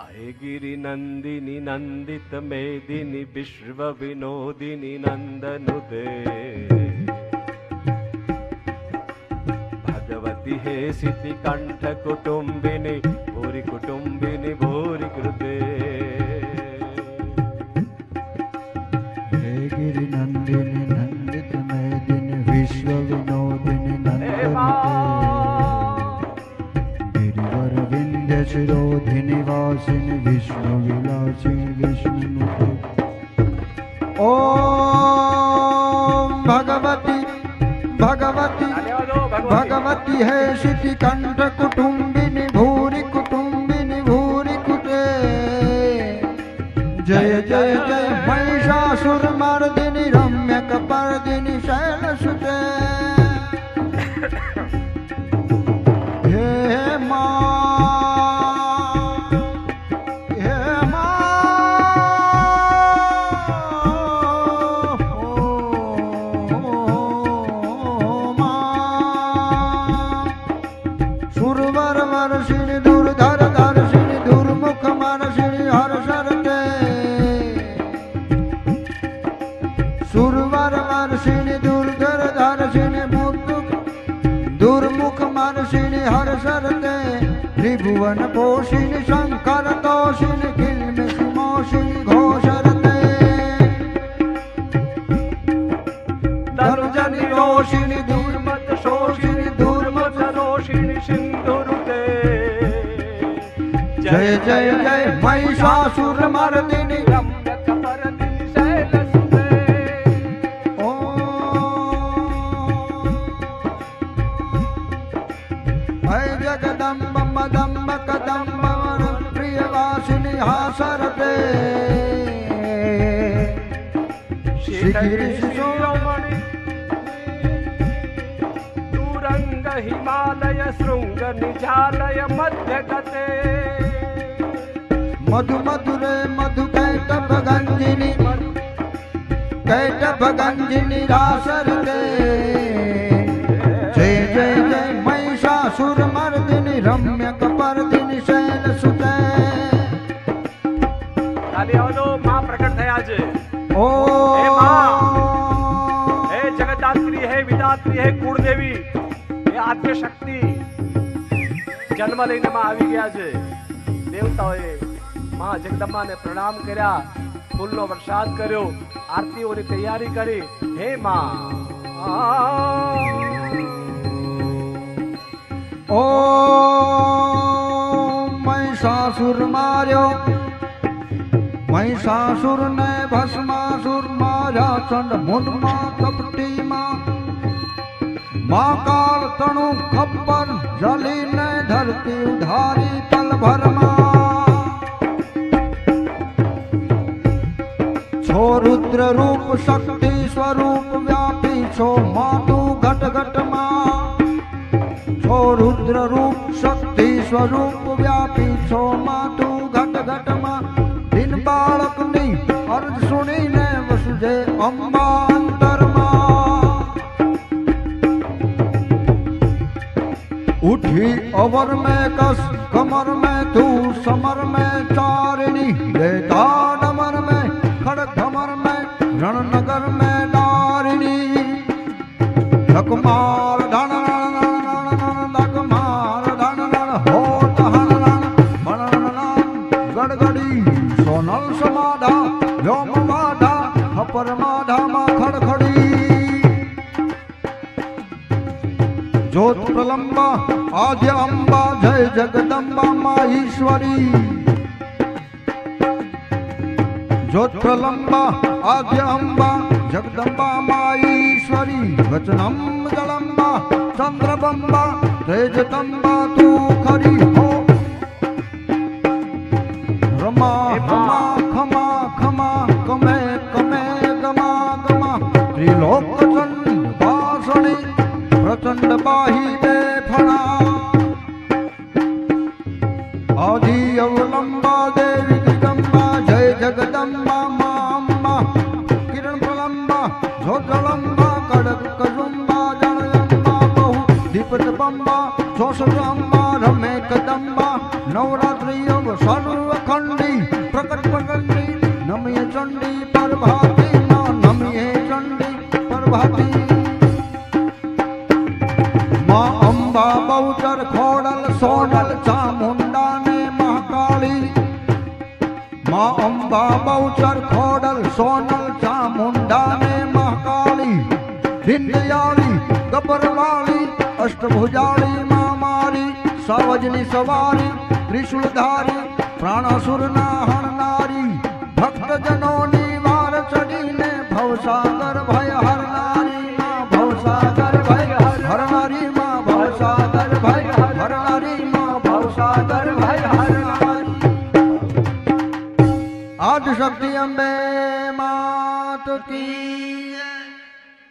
आए गिरि नंदिनी नंदित मेदिनी विश्व विनोदिनी नंदनुदे भगवती हे सिद्धि कंठ कुटुंबिनी भूरि શિરોધિની વિષ્ણુ વિલાસિની વિષ્ણુ ઓમ ભગવતી ભગવતી ભગવતી હે શિતિ કંઠ કુટુંબિની ત્રિભુવન પોષિણી શંકર તોષિણી કિલ્મ સુમોષિણી ઘોષરતે. દર્જન રોષિણી દુર્મત શોષિણી દુર્મત રોષિણી સિંધુરુતે. જય જય જય મહિષાસુર મર્દિની હાસરતે શિખિરી શિરોમણિ તુરંગ હિમાલય શૃંગ નિજાલય મધ્ય ગતે. મધુ મધુરે મધુ કૈટભ ગંજિની કૈટભ ગંજિની રાસરતે હે જગદાત્રી હે વિદાત્રી હે કુળદેવી હે આદ્ય શક્તિ જન્મ લઈને માં આવી ગયા છે. દેવતાઓએ માં જગદંબાને પ્રણામ કર્યા ફૂલનો વરસાદ કર્યો આરતીઓની તૈયારી કરી. હે માં. ઓ મહિષાસુર માર્યો. મહિષાસુર ને ભસ્માસુર માર્યા ચંડ મુંડમાં કપટીમાં. મહાકાળ તણુ ખપ્પર જલીને ધરતી ઉધારી પલભરમાં. છો રુદ્ર રૂપ શક્તિ સ્વરૂપ વ્યાપી છો માતું ઘટ ઘટમાં છો રુદ્ર રૂપ શક્તિ સ્વરૂપ વ્યાપી છો માતું ઘટ ઘટમાં જય અંબા ઉઠી અવર મેં કસ, કમર મેં તું સમર મેં ચારણી લેતા ડમર મેં ખડ કમર મેં રણનગર મેં ડારણી ઢકમાર ઢણ સોનલ સમાડા વ્યોમ વાડા ખપર માધામાં ખડખડી. જ્યોત પ્રલંબા, આદ્ય અંબા, જય જગદંબા, મા ઈશ્વરી. જ્યોત પ્રલંબા, આદ્ય અંબા, જગદંબા, મા ઈશ્વરી. વચનમ જળંબા ચંદ્રબંબા, તેજતંબા, તું ત્રિલોક ચંડ વાસણી પ્રચંડ બાહી બે ફણા આદિ અવલંબા દેવી દિગંબા જય જગદંબા મામ્મા કિરણ પ્રલંબા જોજલંબા કડક કજુંબા જળયંબા બહુ દીપત બંબા જોષ રમે કદંબા નવરાત્રિ માં અંબા, બહુચર, ખોડલ સોડલ ચામુંડા ને મહાકાળી. માં અંબા, બહુચર, ખોડલ, સોનલ, ચામુંડા ને મહાકાળી. વિંધયાળી ગબરવાળી, અષ્ટભુજાળી માં મારી સાવજની સવારી ત્રિશુલધારી પ્રાણાસુર ના की